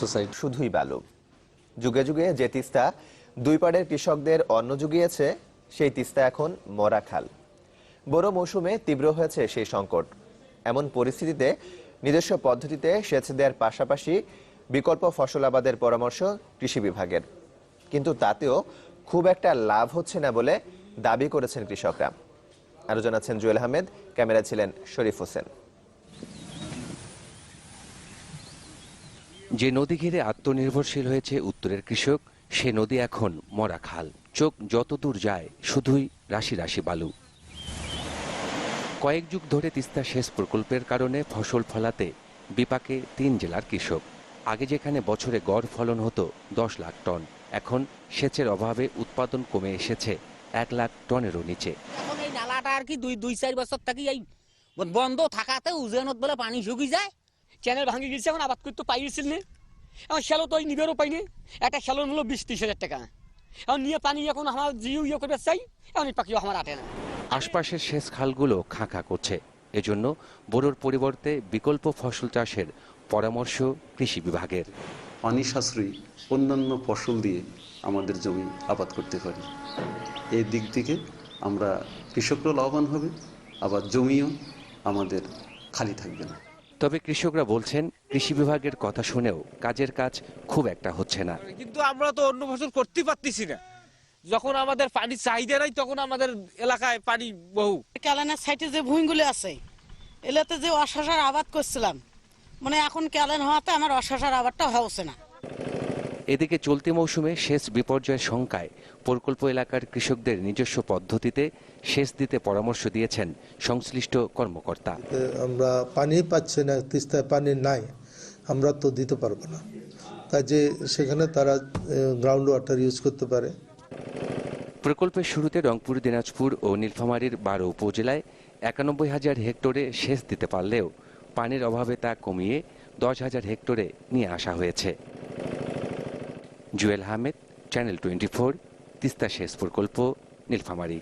Society শুধুই বালু। যুগে যুগে যে তিস্তা দুই পাড়ের কৃষকদের অন্ন জুগিয়েছে, সেই তিস্তা এখন মরা খাল। বড় মৌসুমে তীব্র হয়েছে সেই সংকট। এমন পরিস্থিতিতে নিজস্ব পদ্ধতিতে সেচ দেওয়ার পাশাপাশি বিকল্প ফসল আবাদের পরামর্শ কৃষি বিভাগের। কিন্তু তাতেও খুব একটা লাভ হচ্ছে না বলে দাবি করেছেন কৃষকরা। আরও জানাচ্ছেন জুয়েল আহমেদ ক্যামেরা ছিলেন শরীফ হোসেন। যে নদী ঘিরে আত্মনির্ভরশীল হয়েছে উত্তরের কৃষক, সে নদী এখন মরা খাল। চোখ যত দূর যায়, শুধুই রাশি রাশি বালু। কয়েক যুগ ধরে তিস্তা সেচ প্রকল্পের কারণে ফসল ফলাতে বিপাকে তিন জেলার কৃষক। আগে যেখানে বছরে গড় ফলন হতো দশ লাখ টন, এখন সেচের অভাবে উৎপাদন কমে এসেছে এক লাখ টনেরও নিচে। নালাটা আর কি দুই দুই চার বছর থাকি এই বন্ধ থাকাতে উজেনত বলে পানি শুকি যায়। চ্যানেল ভাঙি গেছে এখন আবাদ করতে পাইছিল না। এখন শ্যালো তো ওই নিবেরও পাইনি একটা শ্যালো নিল বিশ ত্রিশ হাজার টাকা। এখন নিয়ে পানি এখন আমার জিও ইয়ে করবে চাই এখন পাখিও আমার আটে না। আশপাশের সেচ খালগুলো খাঁখা করছে। এজন্য বোরোর পরিবর্তে বিকল্প ফসল চাষের পরামর্শ কৃষি বিভাগের। পানি সাশ্রয়ী অন্যান্য ফসল দিয়ে আমাদের জমি আবাদ করতে পারি। এই দিক থেকে আমরা কৃষকরাও লাভবান হবে আবার জমিও আমাদের খালি থাকবে না। তবে কৃষকরা বলছেন কৃষি বিভাগের কথা শুনেও কাজের কাজ খুব একটা হচ্ছে না। কিন্তু আমরা তো অন্য ফসল করতে পারতেছি না। যখন আমাদের পানি চাহিদা নাই তখন আমাদের এলাকায় পানি বহু। ক্যালেনের সাইটে যে ভূমিগুলো আছে এলাতে যে অশাসার আবাদ করছিলাম মানে এখন ক্যালেন হওয়াতে আমার অশাসার আবাদটা হচ্ছে না। এদিকে চলতি মৌসুমে সেচ বিপর্যয়ের শঙ্কায় প্রকল্প এলাকার কৃষকদের নিজস্ব পদ্ধতিতে সেচ দিতে পরামর্শ দিয়েছেন সংশ্লিষ্ট কর্মকর্তা। আমরা পানি পাচ্ছি না তিস্তায় পানি নাই আমরা তো দিতে পারব না। কাজে সেখানে তারা গ্রাউন্ড ওয়াটার ইউজ করতে পারে। প্রকল্পের শুরুতে রংপুর দিনাজপুর ও নীলফামারীর বারো উপজেলায় একানব্বই হাজার হেক্টরে সেচ দিতে পারলেও পানির অভাবে তা কমিয়ে দশ হাজার হেক্টরে নিয়ে আসা হয়েছে। Jewel Ahmed Channel twenty four Teesta সেচ প্রকল্প নীলফামারী।